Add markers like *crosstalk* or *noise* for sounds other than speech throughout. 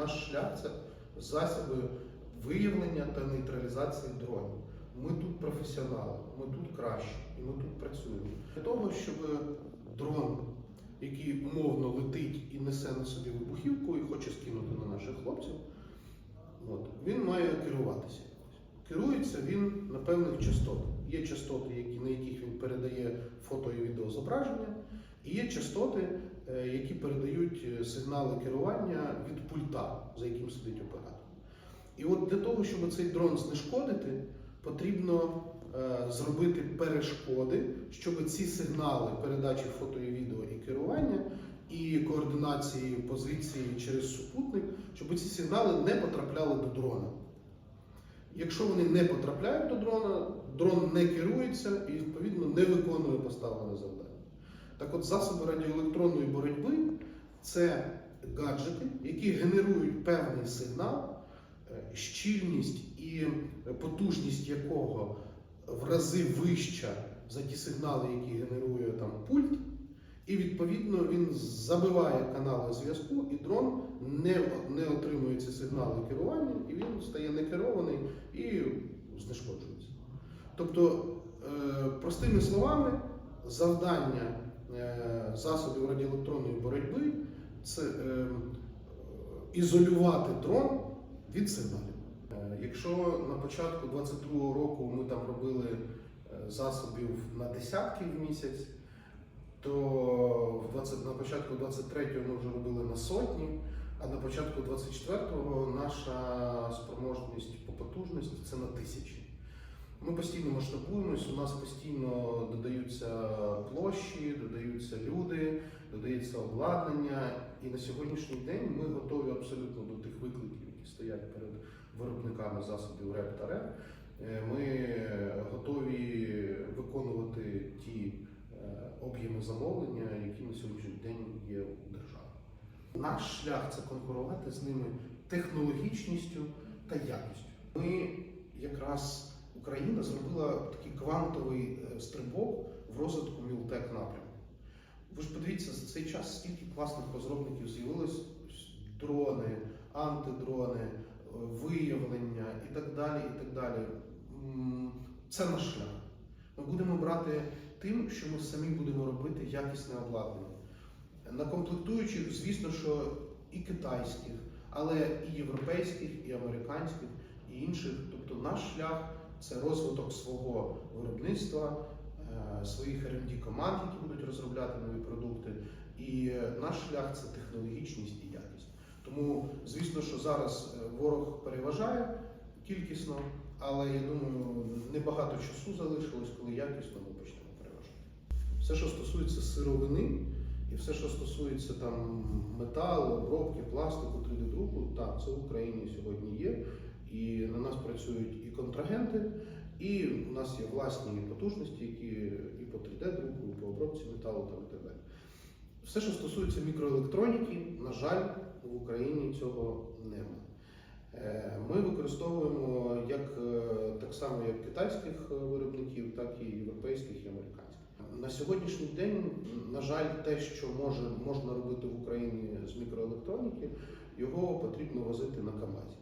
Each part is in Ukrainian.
наш шлях це засоби виявлення та нейтралізації дронів. Ми тут професіонали, ми тут кращі і ми тут працюємо. Для того, щоб дрон, який умовно летить і несе на собі вибухівку і хоче скинути на наших хлопців, от, він має керуватися. Керується він на певних частотах. Є частоти, на яких він передає фото і відеозображення, і є частоти, е, які передають е, сигнали керування від пульта, за яким сидить оператор. І от для того, щоб цей дрон знешкодити, потрібно е, зробити перешкоди, щоб ці сигнали передачі фото і відео і керування і координації позиції через супутник, щоб ці сигнали не потрапляли до дрона. Якщо вони не потрапляють до дрона, дрон не керується і відповідно не виконує поставлене завдання. Так от засоби радіоелектронної боротьби це гаджети, які генерують певний сигнал, е, щільність і потужність якого в рази вища за ті сигнали, які генерує там пульт, і відповідно він забиває канали зв'язку, і дрон не, не отримує ці сигнали керування, і він стає некерований і знешкоджується. Тобто, е, простими словами, завдання засобів радіоелектронної боротьби це е, ізолювати дрон від сигналів. Е, Якщо на початку 22-го року ми там робили е, засобів на десятки в місяць, то 20, на початку 23-го ми вже робили на сотні, а на початку 24-го наша спроможність по потужності це на тисячі. Ми постійно масштабуємось, у нас постійно додаються площі, додаються люди, додається обладнання. І на сьогоднішній день ми готові абсолютно до тих викликів, які стоять перед виробниками засобів РЕП та РЕП. Е, Ми готові виконувати ті е, об'єми замовлення, які на сьогоднішній день є у держави. Наш шлях це конкурувати з ними технологічністю та якістю. Ми якраз Україна зробила такий квантовий е, стрибок в розвитку мілтек напрямку. Ви ж подивіться, за цей час скільки класних розробників з'явилось дрони, антидрони, е, виявлення і так далі. і так далі. Це наш шлях. Ми будемо брати тим, що ми самі будемо робити якісне обладнання. На комплектуючих, звісно, що і китайських, але і європейських, і американських, і інших. Тобто наш шлях це розвиток свого виробництва, е, своїх rd команд, які будуть розробляти нові продукти. І е, наш шлях це технологічність і якість. Тому, звісно, що зараз е, ворог переважає кількісно, але я думаю, небагато часу залишилось, коли якісно ми почнемо переважати. Все, що стосується сировини, і все, що стосується там металу, обробки, пластику, 3D-друку, так, це в Україні сьогодні є. І на нас працюють і контрагенти, і у нас є власні потужності, які і по 3D-друку, і по обробці металу там, і так далі. Все, що стосується мікроелектроніки, на жаль, в Україні цього немає. Е, Ми використовуємо як е, так само як китайських е, виробників, так і європейських і американських. На сьогоднішній день, на жаль, те, що може, можна робити в Україні з мікроелектроніки, його потрібно возити на КАМАЗі.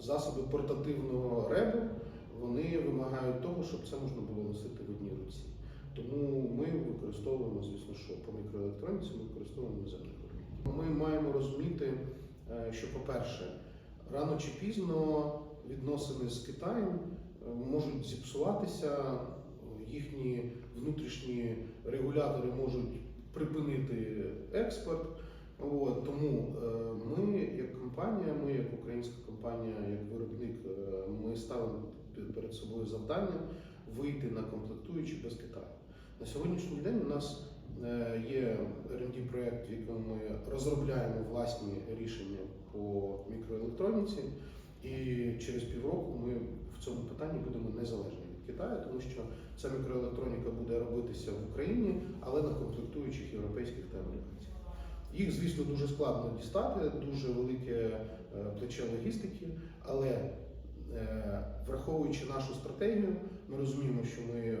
Засоби портативного ребу вони вимагають того, щоб це можна було носити в одній руці. Тому ми використовуємо, звісно, що по мікроелектроніці ми використовуємо іноземних виробників. Ми маємо розуміти, е, що, по-перше, рано чи пізно відносини з Китаєм е, можуть зіпсуватися, їхні внутрішні регулятори можуть припинити експорт. От, тому е, ми, як компанія, ми як українська компанія, як виробник, е, ми ставимо перед собою завдання вийти на комплектуючі без Китаю. На сьогоднішній день у нас е, є rd проєкт, в якому ми розробляємо власні рішення по мікроелектроніці, і через півроку ми в цьому питанні будемо незалежні від Китаю, тому що ця мікроелектроніка буде робитися в Україні, але на комплектуючих європейських та американських. Їх, звісно, дуже складно дістати, дуже велике е, плече логістики, але е, враховуючи нашу стратегію, ми розуміємо, що ми е,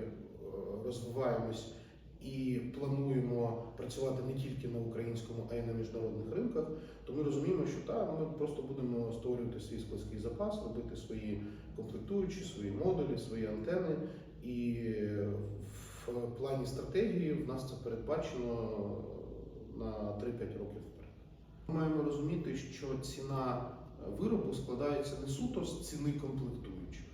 розвиваємось і плануємо працювати не тільки на українському, а й на міжнародних ринках, то ми розуміємо, що так, ми просто будемо створювати свій складський запас, робити свої комплектуючі, свої модулі, свої антени. І в плані стратегії в нас це передбачено на 3-5 років вперед. Ми маємо розуміти, що ціна виробу складається не суто з ціни комплектуючих.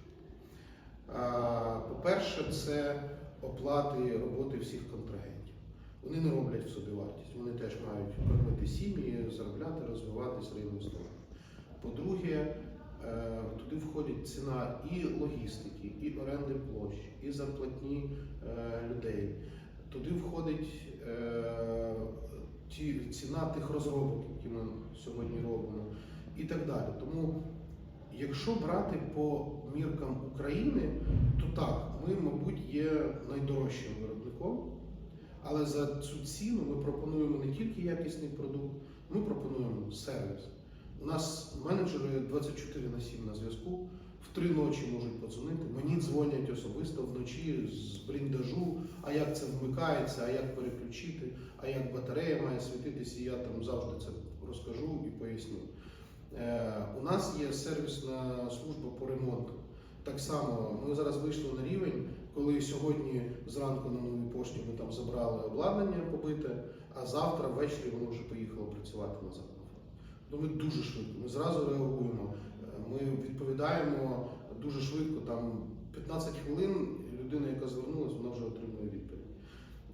По-перше, це оплати роботи всіх контрагентів. Вони не роблять в собі вартість, вони теж мають кормити сім'ї, заробляти, розвиватися, реінвестувати. По-друге, е, туди входить ціна і логістики, і оренди площ, і зарплатні е, людей. Туди входить е, ті, ціна тих розробок, які ми сьогодні робимо, і так далі. Тому, якщо брати по міркам України, то так, ми, мабуть, є найдорожчим виробником, але за цю ціну ми пропонуємо не тільки якісний продукт, ми пропонуємо сервіс. У нас менеджери 24 на 7 на зв'язку, в три ночі можуть подзвонити. Мені дзвонять особисто вночі з бліндажу, а як це вмикається, а як переключити, а як батарея має світитися, я там завжди це розкажу і поясню. Е, у нас є сервісна служба по ремонту. Так само ми зараз вийшли на рівень, коли сьогодні зранку на новій пошті ми там забрали обладнання побите, а завтра ввечері воно вже поїхало працювати назад. Ну, ми дуже швидко, ми зразу реагуємо. Ми відповідаємо дуже швидко, там 15 хвилин людина, яка звернулася, вона вже отримує відповідь.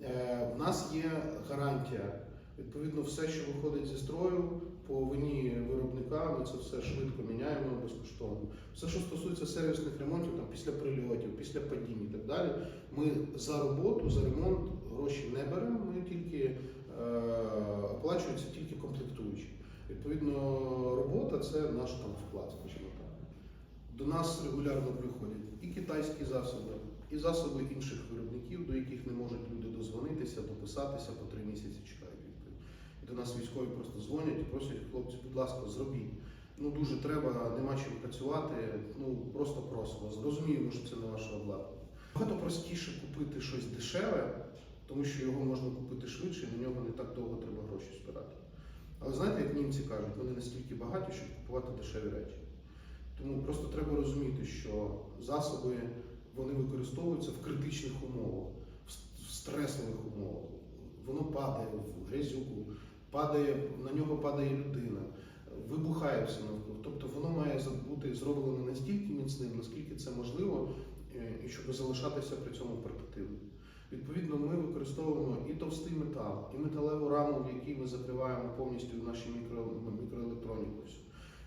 Е, У нас є гарантія. Відповідно, все, що виходить зі строю, по вині виробника, ми це все швидко міняємо безкоштовно. Все, що стосується сервісних ремонтів, там після прильотів, після падінь і так далі, ми за роботу, за ремонт гроші не беремо, ми тільки е, оплачуються тільки комплектуючі. Відповідно, робота це наш там вклад. До нас регулярно приходять і китайські засоби, і засоби інших виробників, до яких не можуть люди дозвонитися, дописатися, по три місяці чекають відповідь. І до нас військові просто дзвонять і просять, хлопці, будь ласка, зробіть. Ну дуже треба, нема чим працювати. Ну просто просимо. Зрозуміємо, що це не ваше обладнання. Багато простіше купити щось дешеве, тому що його можна купити швидше, і на нього не так довго треба гроші збирати. Але знаєте, як німці кажуть, вони настільки багаті, щоб купувати дешеві речі. Тому просто треба розуміти, що засоби вони використовуються в критичних умовах, в стресових умовах. Воно падає в грязюку, падає, на нього падає людина, вибухає все навколо. Тобто воно має бути зроблено настільки міцним, наскільки це можливо, е, і щоб залишатися при цьому портативним. Відповідно, ми використовуємо і товстий метал, і металеву раму, в якій ми закриваємо повністю наші мікро, мікроелектроніку.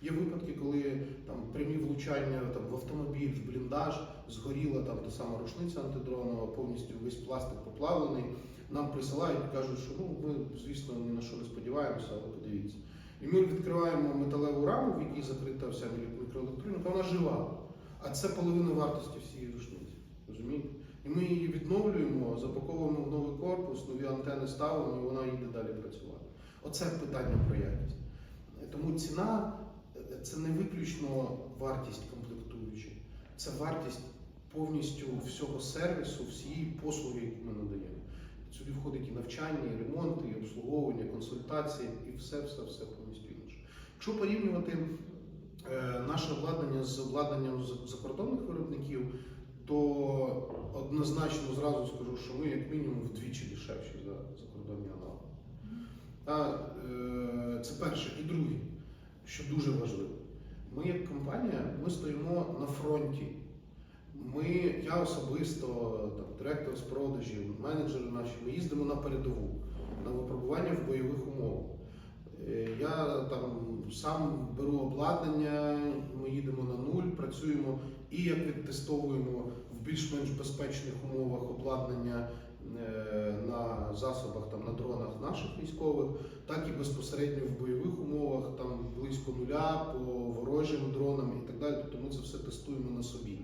Є випадки, коли там прямі влучання там, в автомобіль, в бліндаж, згоріла там та сама рушниця антидронова, повністю весь пластик поплавлений. Нам присилають і кажуть, що ну ми, звісно, ні на що не сподіваємося, але подивіться. І ми відкриваємо металеву раму, в якій закрита вся мі- мікроелектроніка, вона жива. А це половина вартості всієї рушниці. Розумієте? І ми її відновлюємо, запаковуємо в новий корпус, нові антени ставимо, і вона їде далі працювати. Оце питання про якість. Тому ціна це не виключно вартість комплектуючих, це вартість повністю всього сервісу, всієї послуги, яку ми надаємо. Сюди входить і навчання, і ремонт, і обслуговування, консультації, і все, все, все повністю інше. Якщо порівнювати е, наше обладнання з обладнанням закордонних виробників, то однозначно зразу скажу, що ми як мінімум вдвічі дешевші за закордонні аналоги. Е, це перше. І друге, що дуже важливо, ми як компанія ми стоїмо на фронті. Ми, я особисто, там, директор з продажів, менеджери наші, ми їздимо на передову, на випробування в бойових умовах. Е, Я там сам беру обладнання, ми їдемо на нуль, працюємо і як відтестовуємо в більш-менш безпечних умовах обладнання на засобах, там, на дронах наших військових, так і безпосередньо в бойових умовах, там близько нуля по ворожим дронам і так далі. Тобто ми це все тестуємо на собі.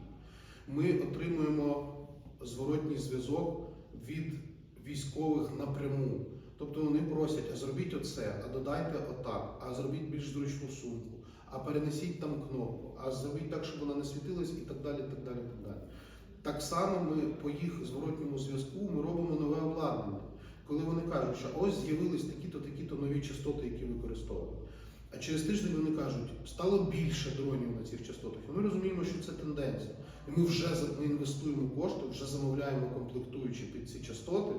Ми отримуємо зворотній зв'язок від військових напряму. Тобто вони просять, а зробіть оце, а додайте отак, а зробіть більш зручну сумку, а перенесіть там кнопку, а зробіть так, щоб вона не світилась і так далі. так далі, так далі. Так само ми по їх зворотньому зв'язку ми робимо нове обладнання. Коли вони кажуть, що ось з'явились такі-то, такі-то нові частоти, які використовують. А через тиждень вони кажуть, стало більше дронів на цих частотах. І ми розуміємо, що це тенденція. І ми вже інвестуємо кошти, вже замовляємо комплектуючі під ці частоти.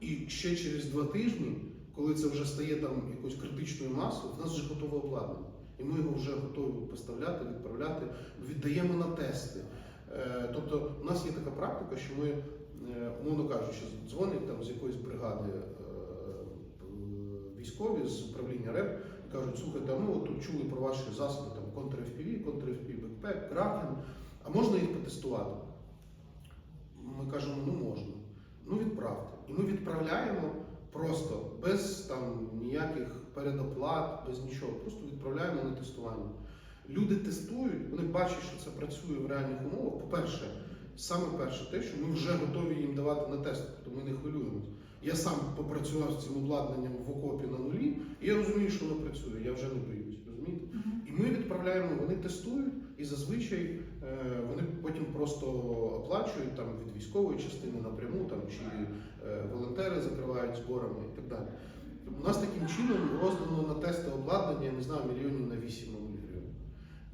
І ще через два тижні, коли це вже стає там якоюсь критичною масою, в нас вже готове обладнання. І ми його вже готові поставляти, відправляти, віддаємо на тести. Е, Тобто, у нас є така практика, що ми, е, умовно кажучи, дзвонять там з якоїсь бригади е, військові з управління РЕП і кажуть, слухайте, ми тут чули про ваші засоби там контр-FPV, контр-FPV бекпек, кракен, а можна їх потестувати? Ми кажемо, ну можна. Ну відправте. І ми відправляємо просто без там ніяких передоплат, без нічого. Просто відправляємо на тестування. Люди тестують, вони бачать, що це працює в реальних умовах. По-перше, саме перше, те, що ми вже готові їм давати на тест, тобто ми не хвилюємось. Я сам попрацював з цим обладнанням в окопі на нулі, і я розумію, що воно працює, я вже не боюсь, розумієте? І ми відправляємо, вони тестують, і зазвичай е, вони потім просто оплачують там від військової частини напряму, там чи е, волонтери закривають зборами і так далі. У нас таким чином роздано на тести обладнання, я не знаю, мільйонів на 8 мабуть, гривень,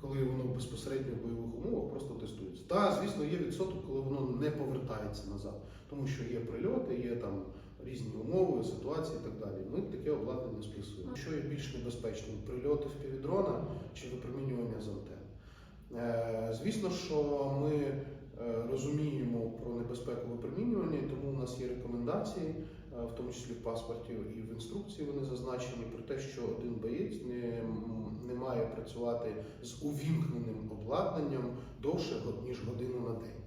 коли воно безпосередньо в бойових умовах просто тестується. Та, звісно, є відсоток, коли воно не повертається назад, тому що є прильоти, є там різні умови, ситуації і так далі. Ми таке обладнання списуємо. Що є більш небезпечним? Прильоти в півдрона чи випромінювання з антен? Е, Звісно, що ми е, розуміємо про небезпеку випромінювання, тому у нас є рекомендації, е, в тому числі в паспорті і в інструкції вони зазначені про те, що один боєць не, не має працювати з увімкненим обладнанням довше ніж годину на день.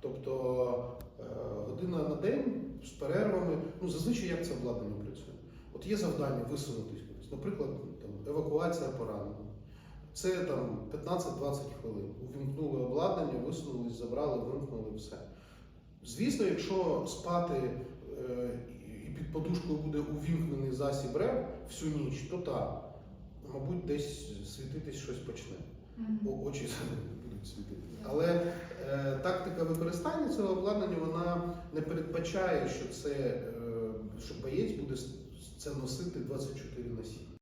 Тобто е, година на день з перервами. Ну зазвичай як це обладнання працює? От є завдання висунутись наприклад, там евакуація пораненого. Це там 15-20 хвилин. Увімкнули обладнання, висунулись, забрали, вимкнули все. Звісно, якщо спати е, і під подушкою буде увімкнений засіб РЕП всю ніч, то так, мабуть, десь світитись щось почне. О- Очі *laughs* будуть світити. Але е, тактика використання цього обладнання вона не передбачає, що це е, що боєць буде це носити 24 на 7.